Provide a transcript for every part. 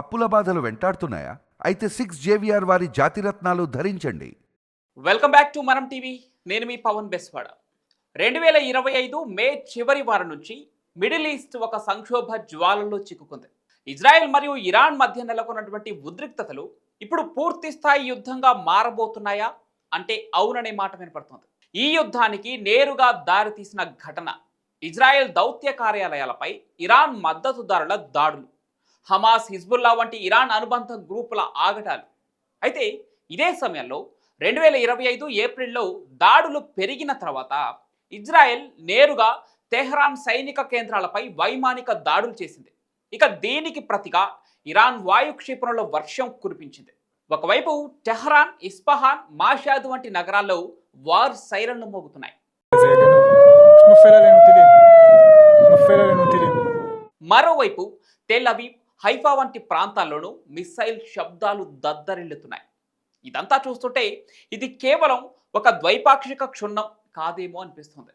అప్పుల బాధలు వెంటాడుతున్నాయా? అయితే సిక్స్ జేవిఆర్ వారి జాతిరత్నాలు ధరించండి. Welcome back to Manam TV. నేను మీ పవన్ బెస్వాడ. రెండు వేల ఇరవై ఐదు మే చివరి వారం నుంచి మిడిల్ ఈస్ట్ ఒక సంక్షోభ జ్వాలలో చిక్కుకుంది. ఇజ్రాయెల్ మరియు ఇరాన్ మధ్య నెలకొన్నటువంటి ఉద్రిక్తతలు ఇప్పుడు పూర్తి స్థాయి యుద్ధంగా మారబోతున్నాయా? అంటే అవుననే మాట వినపడుతుంది. ఈ యుద్ధానికి నేరుగా దారితీసిన ఘటన ఇజ్రాయెల్ దౌత్య కార్యాలయాలపై ఇరాన్ మద్దతుదారుల దాడులు. హమాస్ హిజ్బుల్లా వంటి ఇరాన్ అనుబంధ గ్రూపుల ఆగటాలు అయితే ఇదే సమయంలో రెండు వేల ఇరవై ఐదు ఏప్రిల్లో దాడులు పెరిగిన తర్వాత ఇజ్రాయెల్ నేరుగా తెహ్రాన్ సైనిక కేంద్రాలపై వైమానిక దాడులు చేసింది. ఇక దీనికి ప్రతిగా ఇరాన్ వాయు క్షిపణుల వర్షం కురిపించింది. ఒకవైపు టెహ్రాన్ ఇస్ఫహాన్ మాషాద్ వంటి నగరాల్లో వార్ సైరన్లు మోగుతున్నాయి. మరోవైపు తెల్ అవీ హైఫా వంటి ప్రాంతాల్లోనూ మిస్సైల్ శబ్దాలు దద్దరిల్లుతున్నాయి. ఇదంతా చూస్తుంటే ఇది కేవలం ఒక ద్వైపాక్షిక క్షుణ్ణం కాదేమో అనిపిస్తుంది.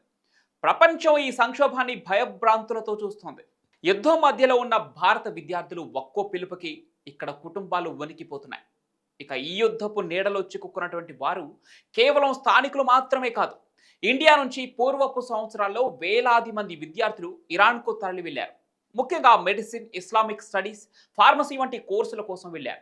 ప్రపంచం ఈ సంక్షోభాన్ని భయభ్రాంతులతో చూస్తోంది. యుద్ధం మధ్యలో ఉన్న భారత విద్యార్థులు ఒక్కో పిలుపుకి ఇక్కడ కుటుంబాలు వణికిపోతున్నాయి. ఇక ఈ యుద్ధపు నీడలో చిక్కుకున్నటువంటి వారు కేవలం స్థానికులు మాత్రమే కాదు ఇండియా నుంచి పూర్వపు సంవత్సరాల్లో వేలాది మంది విద్యార్థులు ఇరాన్కు తరలి వెళ్ళారు ముఖ్యంగా మెడిసిన్ ఇస్లామిక్ స్టడీస్ ఫార్మసీ వంటి కోర్సుల కోసం వెళ్ళారు.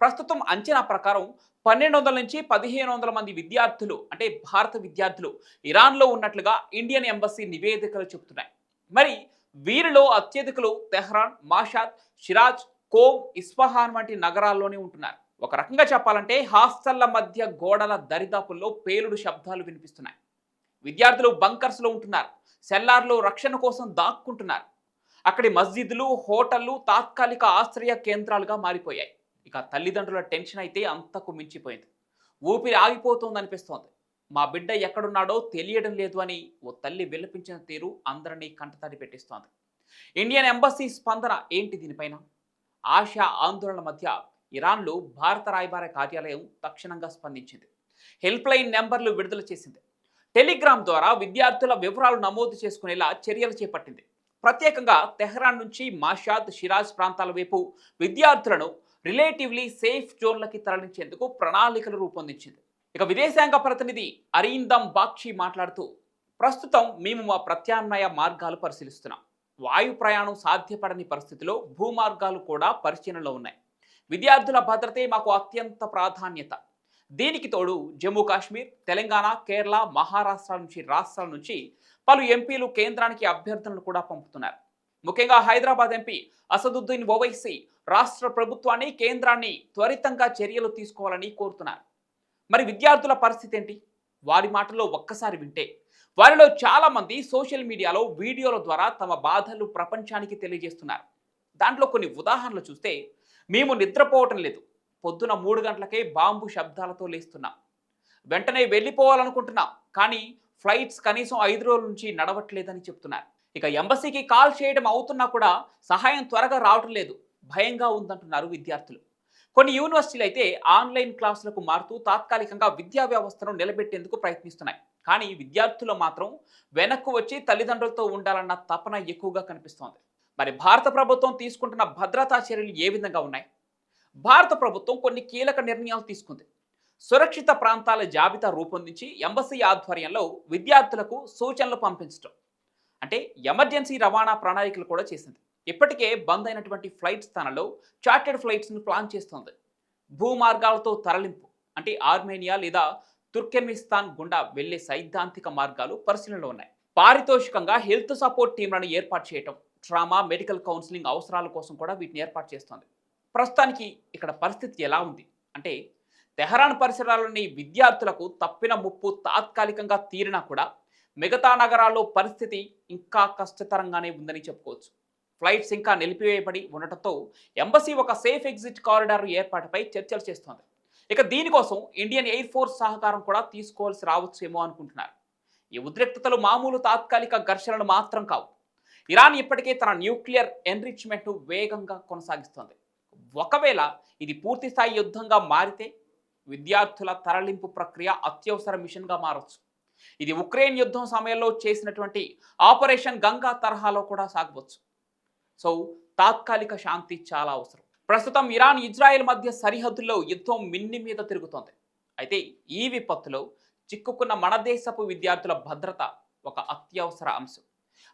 ప్రస్తుతం అంచనా ప్రకారం పన్నెండు వందల నుంచి పదిహేను వందల మంది విద్యార్థులు అంటే భారత విద్యార్థులు ఇరాన్లో ఉన్నట్లుగా ఇండియన్ ఎంబసీ నివేదికలు చెబుతున్నాయి. మరి వీరిలో అత్యధికులు Tehran Mashhad Shiraz Qom Isfahan వంటి నగరాల్లోనే ఉంటున్నారు. ఒక రకంగా చెప్పాలంటే హాస్టళ్ళ మధ్య గోడల దరిదాపుల్లో పేలుడు శబ్దాలు వినిపిస్తున్నాయి. విద్యార్థులు బంకర్స్లో ఉంటున్నారు. సెల్లార్లో రక్షణ కోసం దాక్కుంటున్నారు. అక్కడి మస్జిద్లు హోటళ్ళు తాత్కాలిక ఆశ్రయ కేంద్రాలుగా మారిపోయాయి. ఇక తల్లిదండ్రుల టెన్షన్ అయితే అంతకు మించిపోయింది. ఊపిరి ఆగిపోతుంది అనిపిస్తోంది మా బిడ్డ ఎక్కడున్నాడో తెలియడం లేదు అని ఓ తల్లి విలపించిన తీరు అందరినీ కంటతడి పెట్టిస్తోంది. ఇండియన్ ఎంబసీ స్పందన ఏంటి దీనిపైన? ఆసియా ఆందోళన మధ్య ఇరాన్లో భారత రాయబార కార్యాలయం తక్షణంగా స్పందించింది. హెల్ప్ లైన్ నెంబర్లు విడుదల చేసింది. టెలిగ్రామ్ ద్వారా విద్యార్థుల వివరాలు నమోదు చేసుకునేలా చర్యలు చేపట్టింది. ప్రత్యేకంగా తెహ్రాన్ నుంచి మాషాద్ షిరాజ్ ప్రాంతాల వైపు విద్యార్థులను రిలేటివ్లీ సేఫ్ జోన్లకి తరలించేందుకు ప్రణాళికలు రూపొందించింది. ఇక విదేశాంగ ప్రతినిధి అరీందం బాక్షి మాట్లాడుతూ ప్రస్తుతం మేము మా ప్రత్యామ్నాయ మార్గాలు పరిశీలిస్తున్నాం. వాయు ప్రయాణం సాధ్యపడని పరిస్థితిలో భూమార్గాలు కూడా పరిశీలనలో ఉన్నాయి. విద్యార్థుల భద్రతే మాకు అత్యంత ప్రాధాన్యత. దీనికి తోడు? జమ్మూ కాశ్మీర్ తెలంగాణ కేరళ మహారాష్ట్ర నుంచి రాష్ట్రాల నుంచి పలు ఎంపీలు కేంద్రానికి అభ్యర్థనలు కూడా పంపుతున్నారు. ముఖ్యంగా హైదరాబాద్ ఎంపీ అసదుద్దీన్ ఓవైసీ రాష్ట్ర ప్రభుత్వాన్ని కేంద్రాన్ని త్వరితంగా చర్యలు తీసుకోవాలని కోరుతున్నారు. మరి విద్యార్థుల పరిస్థితి ఏంటి? వారి మాటల్లో ఒక్కసారి వింటే వారిలో చాలామంది సోషల్ మీడియాలో వీడియోల ద్వారా తమ బాధలు ప్రపంచానికి తెలియజేస్తున్నారు. దాంట్లో కొన్ని ఉదాహరణలు చూస్తే మేము నిద్రపోవటం లేదు. పొద్దున మూడు గంటలకే బాంబు శబ్దాలతో లేస్తున్నా. వెంటనే వెళ్ళిపోవాలనుకుంటున్నా కానీ ఫ్లైట్స్ కనీసం ఐదు రోజుల నుంచి నడవట్లేదని చెప్తున్నారు. ఇక ఎంబసీకి కాల్ చేయడం అవుతున్నా కూడా సహాయం త్వరగా రావటం లేదు. భయంగా ఉందంటున్నారు విద్యార్థులు. కొన్ని యూనివర్సిటీలు అయితే ఆన్లైన్ క్లాసులకు మారుతూ తాత్కాలికంగా విద్యా వ్యవస్థను నిలబెట్టేందుకు ప్రయత్నిస్తున్నాయి. కానీ విద్యార్థులు మాత్రం వెనక్కు వచ్చి తల్లిదండ్రులతో ఉండాలన్న తపన ఎక్కువగా కనిపిస్తోంది. మరి భారత ప్రభుత్వం తీసుకుంటున్న భద్రతా చర్యలు ఏ విధంగా ఉన్నాయి? భారత ప్రభుత్వం కొన్ని కీలక నిర్ణయాలు తీసుకుంది. సురక్షిత ప్రాంతాల జాబితా రూపొందించి ఎంబసీ ఆధ్వర్యంలో విద్యార్థులకు సూచనలు పంపించడం అంటే ఎమర్జెన్సీ రవాణా ప్రణాళికలు కూడా చేసింది. ఇప్పటికే బంద్ అయినటువంటి ఫ్లైట్ స్థానంలో చార్టెడ్ ఫ్లైట్స్ను ప్లాన్ చేస్తోంది. భూమార్గాలతో తరలింపు అంటే ఆర్మేనియా లేదా తుర్కెమిస్తాన్ గుండా వెళ్ళే సైద్ధాంతిక మార్గాలు పరిశీలనలో ఉన్నాయి. పారితోషికంగా హెల్త్ సపోర్ట్ టీంలను ఏర్పాటు చేయటం ట్రామా మెడికల్ కౌన్సిలింగ్ అవసరాల కోసం కూడా వీటిని ఏర్పాటు చేస్తోంది. ప్రస్తుతానికి ఇక్కడ పరిస్థితి ఎలా ఉంది? అంటే తెహరాన్ పరిసరాల్లోని విద్యార్థులకు తప్పిన ముప్పు తాత్కాలికంగా తీరినా కూడా మిగతా నగరాల్లో పరిస్థితి ఇంకా కష్టతరంగానే ఉందని చెప్పుకోవచ్చు. ఫ్లైట్స్ ఇంకా నిలిపివేయబడి ఉండటంతో ఎంబసీ ఒక సేఫ్ ఎగ్జిట్ కారిడార్ ఏర్పాటుపై చర్చలు చేస్తోంది. ఇక దీనికోసం ఇండియన్ ఎయిర్ ఫోర్స్ సహకారం కూడా తీసుకోవాల్సి రావచ్చేమో అనుకుంటున్నారు. ఈ ఉద్రిక్తతలు మామూలు తాత్కాలిక ఘర్షణలు మాత్రం కావు. ఇరాన్ ఇప్పటికే తన న్యూక్లియర్ ఎన్రిచ్మెంట్ను వేగంగా కొనసాగిస్తోంది. ఒకవేళ ఇది పూర్తి స్థాయి యుద్ధంగా మారితే విద్యార్థుల తరలింపు ప్రక్రియ అత్యవసర మిషన్గా మారచ్చు. ఇది ఉక్రెయిన్ యుద్ధం సమయంలో చేసినటువంటి ఆపరేషన్ గంగా తరహాలో కూడా సాగవచ్చు. సో తాత్కాలిక శాంతి చాలా అవసరం. ప్రస్తుతం ఇరాన్ ఇజ్రాయెల్ మధ్య సరిహద్దుల్లో యుద్ధం మిన్ని మీద తిరుగుతోంది. అయితే ఈ విపత్తులో చిక్కుకున్న మన దేశపు విద్యార్థుల భద్రత ఒక అత్యవసర అంశం.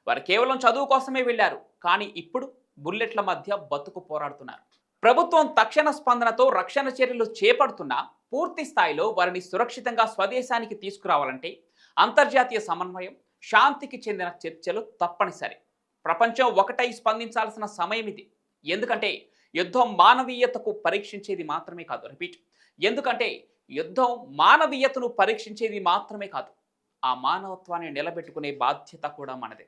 వారు కేవలం చదువు కోసమే వెళ్ళారు కానీ ఇప్పుడు బుల్లెట్ల మధ్య బతుకు పోరాడుతున్నారు. ప్రభుత్వం తక్షణ స్పందనతో రక్షణ చర్యలు చేపడుతున్నా పూర్తి స్థాయిలో వారిని సురక్షితంగా స్వదేశానికి తీసుకురావాలంటే అంతర్జాతీయ సమన్వయం శాంతికి చెందిన చర్చలు తప్పనిసరి. ప్రపంచం ఒకటై స్పందించాల్సిన సమయం ఇది. ఎందుకంటే యుద్ధం మానవీయతకు పరీక్షించేది మాత్రమే కాదు. రిపీట్. ఎందుకంటే యుద్ధం మానవీయతను పరీక్షించేది మాత్రమే కాదు. ఆ మానవత్వాన్ని నిలబెట్టుకునే బాధ్యత కూడా మనదే.